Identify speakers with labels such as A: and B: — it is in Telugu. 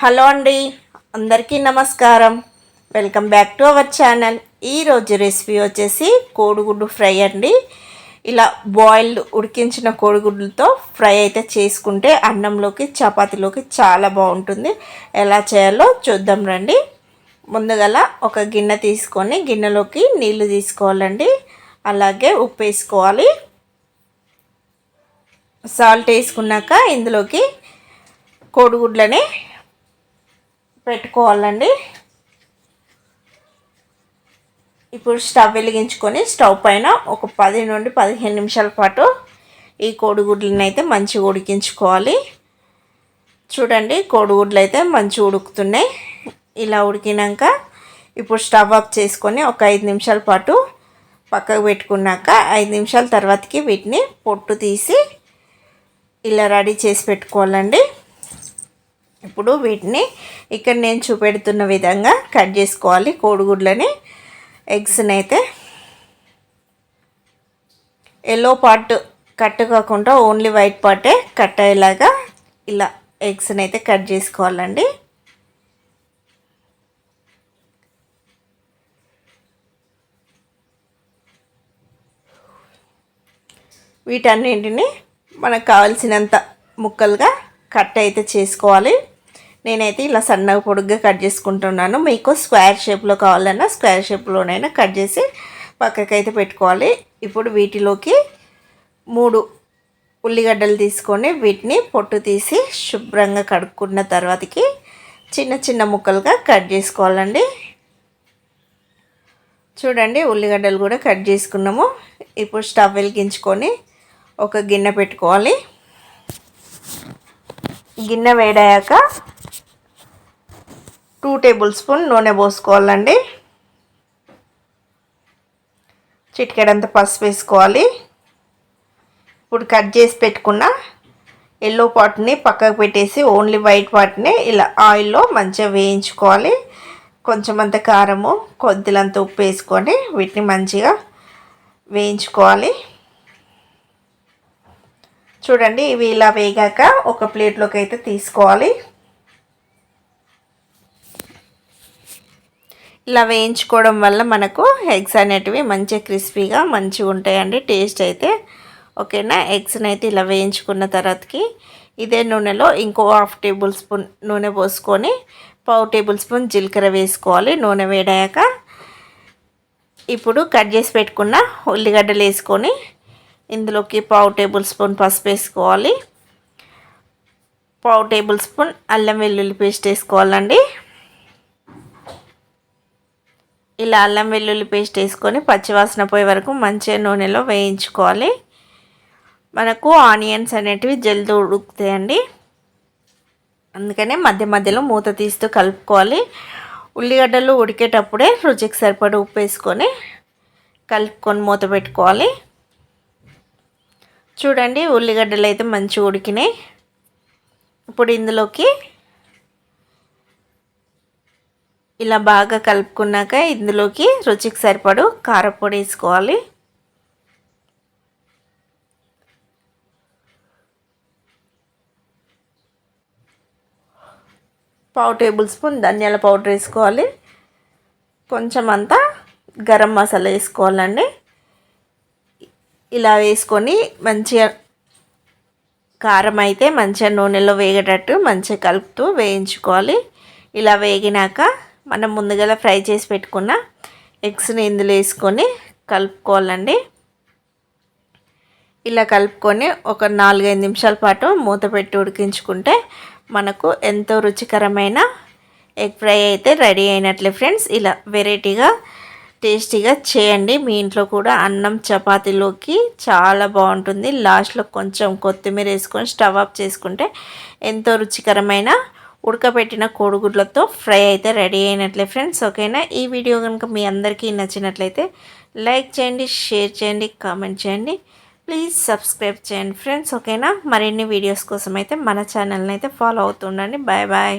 A: హలో అండి అందరికీ నమస్కారం. Welcome back to our channel ఈరోజు రెసిపీ వచ్చేసి కోడిగుడ్డు ఫ్రై అండి. ఇలా బాయిల్డ్ ఉడికించిన కోడిగుడ్లతో ఫ్రై అయితే చేసుకుంటే అన్నంలోకి చపాతీలోకి చాలా బాగుంటుంది. ఎలా చేయాలో చూద్దాం రండి. ముందుగల ఒక గిన్నె తీసుకొని గిన్నెలోకి నీళ్ళు తీసుకోవాలండి. అలాగే ఉప్పు వేసుకోవాలి. సాల్ట్ వేసుకున్నాక ఇందులోకి కోడిగుడ్లని పెట్టుకోవాలండి. ఇప్పుడు స్టవ్ వెలిగించుకొని స్టవ్ పైన ఒక పది నుండి పదిహేను నిమిషాల పాటు ఈ కోడిగుడ్లను అయితే మంచిగా ఉడికించుకోవాలి. చూడండి కోడిగుడ్లు అయితే మంచిగా ఉడుకుతున్నాయి. ఇలా ఉడికినాక ఇప్పుడు స్టవ్ ఆఫ్ చేసుకొని ఒక ఐదు నిమిషాల పాటు పక్కకు పెట్టుకున్నాక ఐదు నిమిషాల తర్వాతకి వీటిని పొట్టు తీసి ఇలా రెడీ చేసి పెట్టుకోవాలండి. ఇప్పుడు వీటిని ఇక్కడ నేను చూపెడుతున్న విధంగా కట్ చేసుకోవాలి కోడిగుడ్లని. ఎగ్స్ని అయితే ఎల్లో పార్ట్ కట్ కాకుండా ఓన్లీ వైట్ పార్టే కట్ అయ్యేలాగా ఇలా ఎగ్స్ని అయితే కట్ చేసుకోవాలండి. వీటన్నింటిని మనకు కావాల్సినంత ముక్కలుగా కట్ అయితే చేసుకోవాలి. నేనైతే ఇలా సన్నగా పొడుగ్గా కట్ చేసుకుంటున్నాను. మీకు స్క్వేర్ షేప్లో కావాలన్నా స్క్వేర్ షేప్లోనైనా కట్ చేసి పక్కకైతే పెట్టుకోవాలి. ఇప్పుడు వీటిలోకి మూడు ఉల్లిగడ్డలు తీసుకొని వీటిని పొట్టు తీసి శుభ్రంగా కడుక్కున్న తర్వాతకి చిన్న చిన్న ముక్కలుగా కట్ చేసుకోవాలండి. చూడండి ఉల్లిగడ్డలు కూడా కట్ చేసుకున్నాము. ఇప్పుడు స్టవ్ వెలిగించుకొని ఒక గిన్నె పెట్టుకోవాలి. గిన్నె వేడాక టూ టేబుల్ స్పూన్ నూనె పోసుకోవాలండి. చిటికెడంత పసుపు వేసుకోవాలి. ఇప్పుడు కట్ చేసి పెట్టుకున్న ఎల్లో పాట్ని పక్కకు పెట్టేసి ఓన్లీ వైట్ పాట్ని ఇలా ఆయిల్లో మంచిగా వేయించుకోవాలి. కొంచెం అంత కారము కొద్దిలంత ఉప్పు వేసుకొని వీటిని మంచిగా వేయించుకోవాలి. చూడండి ఇవి ఇలా వేగాక ఒక ప్లేట్లోకి అయితే తీసుకోవాలి. ఇలా వేయించుకోవడం వల్ల మనకు ఎగ్స్ అనేటివి మంచిగా క్రిస్పీగా మంచిగా ఉంటాయండి. టేస్ట్ అయితే ఓకేనా? ఎగ్స్ని అయితే ఇలా వేయించుకున్న తర్వాతకి ఇదే నూనెలో ఇంకో హాఫ్ టేబుల్ స్పూన్ నూనె పోసుకొని పావు టేబుల్ స్పూన్ జీలకర్ర వేసుకోవాలి. నూనె వేడాక ఇప్పుడు కట్ చేసి పెట్టుకున్న ఉల్లిగడ్డలు వేసుకొని ఇందులోకి పావు టేబుల్ స్పూన్ పసుపు వేసుకోవాలి. పావు టేబుల్ స్పూన్ అల్లం వెల్లుల్లి పేస్ట్ వేసుకోవాలండి. ఇలా అల్లం వెల్లుల్లి పేస్ట్ వేసుకొని పచ్చివాసన పోయే వరకు మంచిగా నూనెలో వేయించుకోవాలి. మనకు ఆనియన్స్ అనేటివి జల్ది ఉడుకుతాయండి. అందుకనే మధ్య మధ్యలో మూత తీస్తూ కలుపుకోవాలి. ఉల్లిగడ్డలు ఉడికేటప్పుడే రుచికి సరిపడ ఉప్పు వేసుకొని కలుపుకొని మూత పెట్టుకోవాలి. చూడండి ఉల్లిగడ్డలు అయితే మంచిగా ఉడికినాయి. ఇప్పుడు ఇందులోకి ఇలా బాగా కలుపుకున్నాక ఇందులోకి రుచికి సరిపడు కారపొడి వేసుకోవాలి. పావు టేబుల్ స్పూన్ ధనియాల పౌడర్ వేసుకోవాలి. కొంచెం అంతా గరం మసాలా వేసుకోవాలండి. ఇలా వేసుకొని మంచిగా కారం అయితే మంచిగా నూనెలో వేగేటట్టు మంచిగా కలుపుతూ వేయించుకోవాలి. ఇలా వేగినాక మనం ముందుగా ఫ్రై చేసి పెట్టుకున్న ఎగ్స్ని ఇందులో వేసుకొని కలుపుకోవాలండి. ఇలా కలుపుకొని ఒక నాలుగైదు నిమిషాల పాటు మూత పెట్టి ఉడికించుకుంటే మనకు ఎంతో రుచికరమైన ఎగ్ ఫ్రై అయితే రెడీ అయినట్లే ఫ్రెండ్స్. ఇలా వెరైటీగా టేస్టీగా చేయండి. మీ ఇంట్లో కూడా అన్నం చపాతీలోకి చాలా బాగుంటుంది. లాస్ట్లో కొంచెం కొత్తిమీర వేసుకొని స్టవ్ ఆఫ్ చేసుకుంటే ఎంతో రుచికరమైన ఉడకబెట్టిన కోడిగుడ్లతో ఫ్రై అయితే రెడీ అయినట్లే ఫ్రెండ్స్ ఓకేనా? ఈ వీడియో కనుక మీ అందరికీ నచ్చినట్లయితే లైక్ చేయండి షేర్ చేయండి కామెంట్ చేయండి. ప్లీజ్ సబ్స్క్రైబ్ చేయండి ఫ్రెండ్స్ ఓకేనా? మరిన్ని వీడియోస్ కోసం అయితే మన ఛానల్ని అయితే ఫాలో అవుతుండండి. Bye bye.